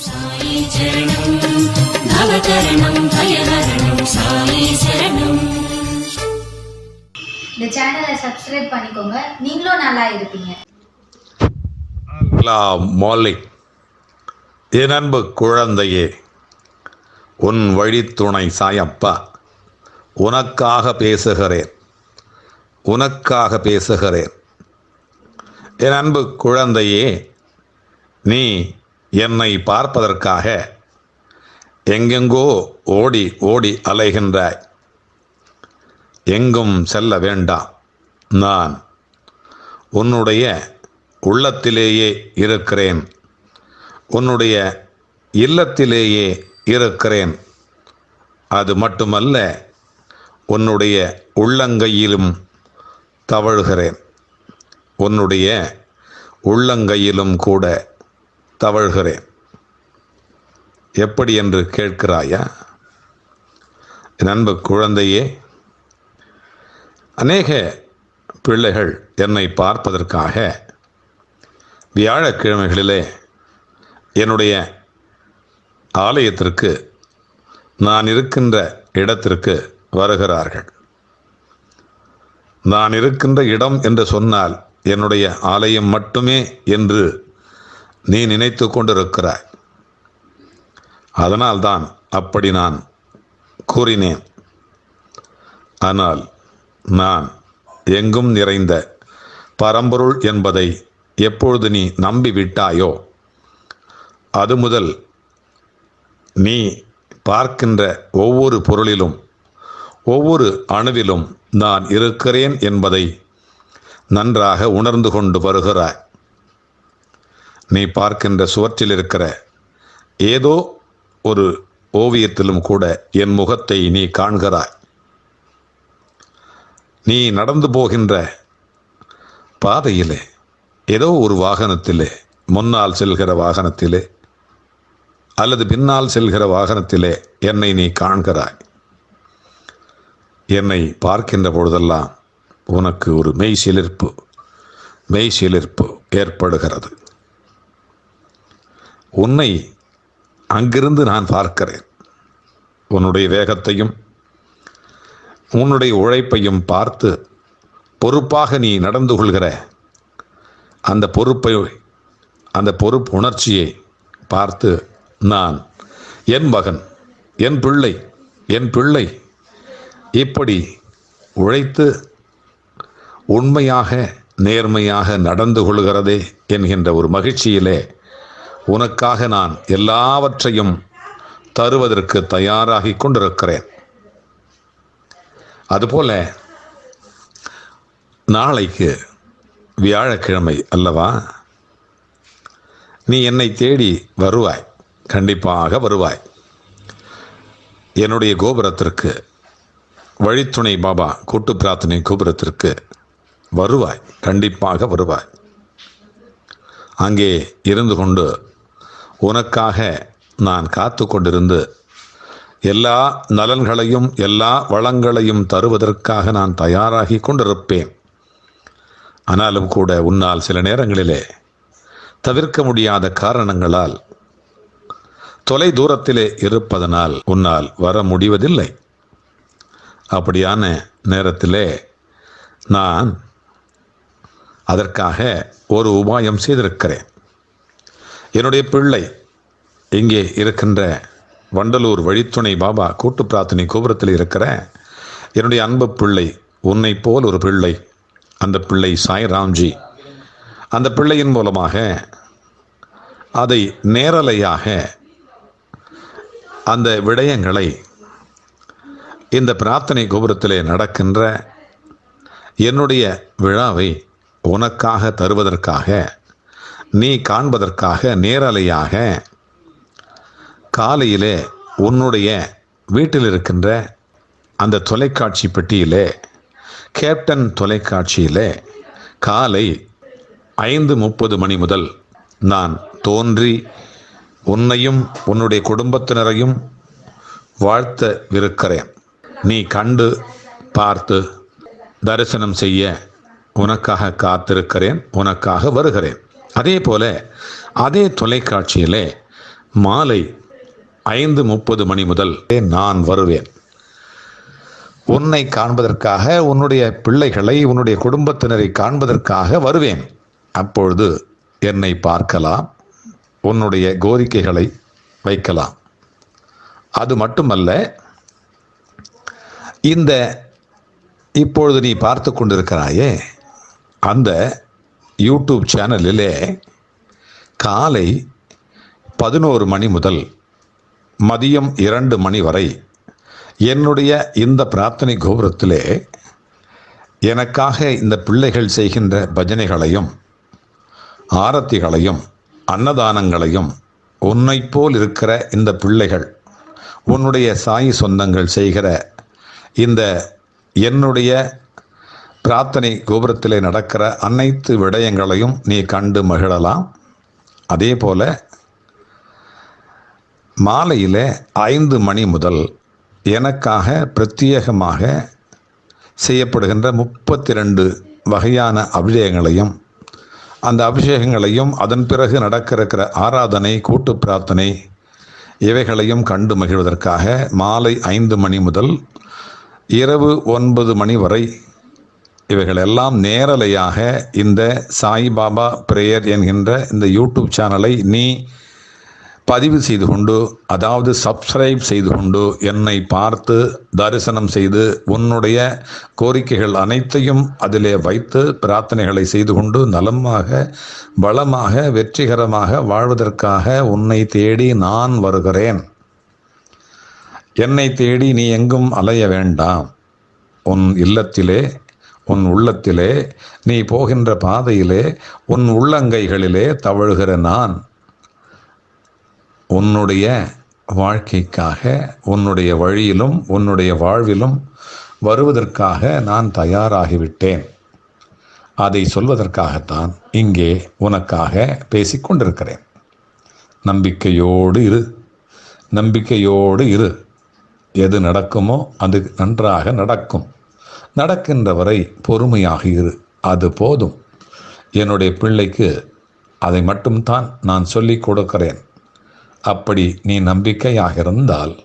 இந்த சேனலை சப்ஸ்கிரைப் பண்ணிக்கோங்க. நீங்களும் நல்லா இருப்பீங்க. அஸ்ஸலாமு மாலிக் என் அன்பு குழந்தையே உன் வழித்துணை சாயப்பா உனக்காக பேசுகிறேன். உனக்காக பேசுகிறேன். என் அன்பு குழந்தையே நீ என்னை பார்ப்பதற்காக எங்கெங்கோ ஓடி ஓடி அலைகின்றாய். எங்கும் செல்ல வேண்டாம். நான் உன்னுடைய உள்ளத்திலேயே இருக்கிறேன். உன்னுடைய இல்லத்திலேயே இருக்கிறேன். அது மட்டுமல்ல உன்னுடைய உள்ளங்கையிலும் தவழ்கிறேன். உன்னுடைய உள்ளங்கையிலும் கூட தவழ்கிறேன். எப்படி என்று கேட்கிறாயா? என் குழந்தையே அநேக பிள்ளைகள் என்னை பார்ப்பதற்காக வியாழக்கிழமைகளிலே என்னுடைய ஆலயத்திற்கு நான் இருக்கின்ற இடத்திற்கு வருகிறார்கள். நான் இருக்கின்ற இடம் என்று சொன்னால் என்னுடைய ஆலயம் மட்டுமே என்று நீ நினைத்து கொண்டிருக்கிறாய். அதனால்தான் அப்படி நான் கூறினேன். ஆனால் நான் எங்கும் நிறைந்த பரம்பொருள் என்பதை எப்பொழுது நீ நம்பி விட்டாயோ அது முதல் நீ பார்க்கின்ற ஒவ்வொரு பொருளிலும் ஒவ்வொரு அணுவிலும் நான் இருக்கிறேன் என்பதை நன்றாக உணர்ந்து கொண்டு வருகிறாய். நீ பார்க்கின்ற சுவற்றில் இருக்கிற ஏதோ ஒரு ஓவியத்திலும் கூட என் முகத்தை நீ காண்கிறாய். நீ நடந்து போகின்ற பாதையிலே ஏதோ ஒரு வாகனத்திலே முன்னால் செல்கிற வாகனத்திலே அல்லது பின்னால் செல்கிற வாகனத்திலே என்னை நீ காண்கிறாய். என்னை பார்க்கின்ற பொழுதெல்லாம் உனக்கு ஒரு மெய் சிலிர்ப்பு மெய் சிலிர்ப்பு ஏற்படுகிறது. உன்னை அங்கிருந்து நான் பார்க்கிறேன். உன்னுடைய வேகத்தையும் உன்னுடைய உழைப்பையும் பார்த்து பொறுப்பாக நீ நடந்து கொள்கிற அந்த பொறுப்பை அந்த பொறுப்பு உணர்ச்சியை பார்த்து நான் என் மகன் என் பிள்ளை என் பிள்ளை இப்படி உழைத்து உண்மையாக நேர்மையாக நடந்து கொள்கிறதே என்கின்ற ஒரு மகிழ்ச்சியிலே உனக்காக நான் எல்லாவற்றையும் தருவதற்கு தயாராகி கொண்டிருக்கிறேன். அதுபோல நாளைக்கு வியாழக்கிழமை அல்லவா? நீ என்னை தேடி வருவாய் கண்டிப்பாக வருவாய். என்னுடைய கோபுரத்திற்கு வழித்துணை பாபா கூட்டு பிரார்த்தனை கோபுரத்திற்கு வருவாய் கண்டிப்பாக வருவாய். அங்கே இருந்து கொண்டு உனக்காக நான் காத்து கொண்டிருந்து எல்லா நலன்களையும் எல்லா வளங்களையும் தருவதற்காக நான் தயாராகி கொண்டிருப்பேன். ஆனாலும் கூட உன்னால் சில நேரங்களிலே தவிர்க்க முடியாத காரணங்களால் தொலை தூரத்திலே இருப்பதனால் உன்னால் வர முடிவதில்லை. அப்படியான நேரத்திலே நான் அதற்காக ஒரு உபாயம் செய்திருக்கிறேன். என்னுடைய பிள்ளை இங்கே இருக்கின்ற வண்டலூர் வழித்துணை பாபா கூட்டு பிரார்த்தனை கோபுரத்தில் இருக்கிற என்னுடைய அன்பு பிள்ளை உன்னை போல் ஒரு பிள்ளை அந்த பிள்ளை சாய் ராம்ஜி. அந்த பிள்ளையின் மூலமாக அதை நேரலையாக அந்த விடயங்களை இந்த பிரார்த்தனை கோபுரத்திலே நடக்கின்ற என்னுடைய விழாவை உனக்காக தருவதற்காக நீ காண்பதற்காக நேரலையாக காலையிலே உன்னுடைய வீட்டில் இருக்கின்ற அந்த தொலைக்காட்சி பெட்டியிலே கேப்டன் தொலைக்காட்சியிலே காலை ஐந்து முப்பது மணி முதல் நான் தோன்றி உன்னையும் உன்னுடைய குடும்பத்தினரையும் வாழ்த்தவிருக்கிறேன் நீ கண்டு பார்த்து தரிசனம் செய்ய உனக்காக காத்திருக்கிறேன் உனக்காக வருகிறேன். அதே போல அதே தொலைக்காட்சியிலே மாலை ஐந்து முப்பது மணி முதல் நான் வருவேன். உன்னை காண்பதற்காக உன்னுடைய பிள்ளைகளை உன்னுடைய குடும்பத்தினரை காண்பதற்காக வருவேன். அப்பொழுது என்னை பார்க்கலாம் உன்னுடைய கோரிக்கைகளை வைக்கலாம். அது மட்டுமல்ல இந்த இப்பொழுது நீ பார்த்து கொண்டிருக்கிறாயே அந்த யூடியூப் சேனலிலே காலை பதினோரு மணி முதல் மதியம் இரண்டு மணி வரை என்னுடைய இந்த பிரார்த்தனை கோபுரத்திலே எனக்காக இந்த பிள்ளைகள் செய்கின்ற பஜனைகளையும் ஆரத்திகளையும் அன்னதானங்களையும் உன்னை போல் இருக்கிற இந்த பிள்ளைகள் உன்னுடைய சாய் சொந்தங்கள் செய்கிற இந்த என்னுடைய பிரார்த்தனை கோபுரத்திலே நடக்கிற அனைத்து விடயங்களையும் நீ கண்டு மகிழலாம். அதே போல மாலையில் ஐந்து மணி முதல் எனக்காக பிரத்யேகமாக செய்யப்படுகின்ற முப்பத்தி ரெண்டு வகையான அபிஷேகங்களையும் அந்த அபிஷேகங்களையும் அதன் பிறகு நடக்க இருக்கிற ஆராதனை கூட்டு பிரார்த்தனை இவைகளையும் கண்டு மகிழ்வதற்காக மாலை ஐந்து மணி முதல் இரவு ஒன்பது மணி வரை இவைகளெல்லாம் நேரலையாக இந்த சாய்பாபா பிரேயர் என்கின்ற இந்த யூடியூப் சேனலை நீ பதிவு செய்து கொண்டு அதாவது சப்ஸ்கிரைப் செய்து கொண்டு என்னை பார்த்து தரிசனம் செய்து உன்னுடைய கோரிக்கைகள் அனைத்தையும் அதிலே வைத்து பிரார்த்தனைகளை செய்து கொண்டு நலமாக பலமாக வெற்றிகரமாக வாழ்வதற்காக உன்னை தேடி நான் வருகிறேன். என்னை தேடி நீ எங்கும் அலைய வேண்டாம். உன் இல்லத்திலே உன் உள்ளத்திலே நீ போகின்ற பாதையிலே உன் உள்ளங்கைகளிலே தவழுகிற நான். உன்னுடைய வாழ்க்கைக்காக உன்னுடைய வழியிலும் உன்னுடைய வாழ்விலும் வருவதற்காக நான் தயாராகிவிட்டேன். அதை சொல்வதற்காகத்தான் இங்கே உனக்காக பேசிக்கொண்டிருக்கிறேன் நம்பிக்கையோடு இரு. நம்பிக்கையோடு இரு. எது நடக்குமோ அது நன்றாக நடக்கும். நடக்கின்ற வரை பொறுமையாக இரு. அது போதும். என்னுடைய பிள்ளைக்கு அதை மட்டும்தான் நான் சொல்லிக் கொடுக்கிறேன். அப்படி நீ நம்பிக்கையாக இருந்தால்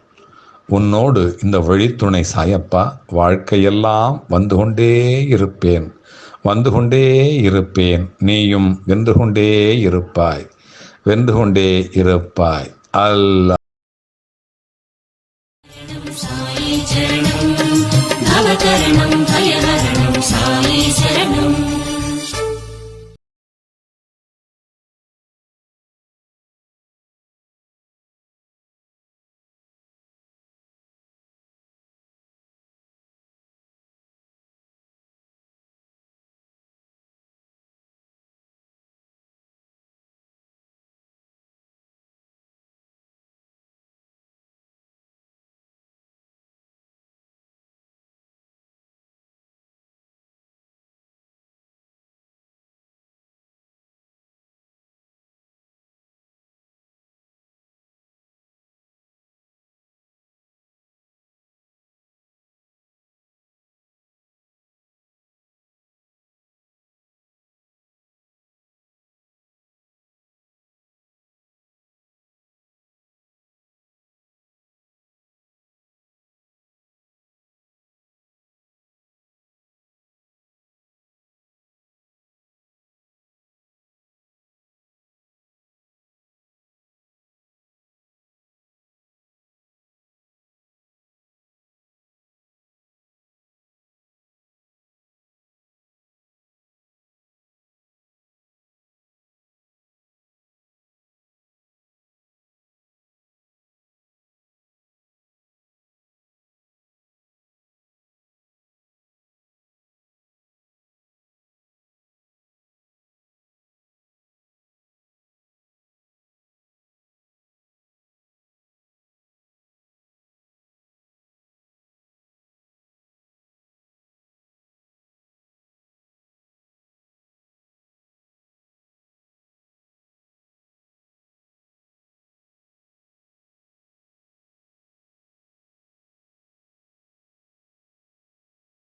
உன்னோடு இந்த வழித்துணை சாயப்பா வாழ்க்கையெல்லாம் வந்து கொண்டே இருப்பேன். வந்து கொண்டே இருப்பேன். நீயும் வென்று கொண்டே இருப்பாய். வென்று கொண்டே இருப்பாய். அல்ல चरणं नवकरणं भयहरणं साई शरणम्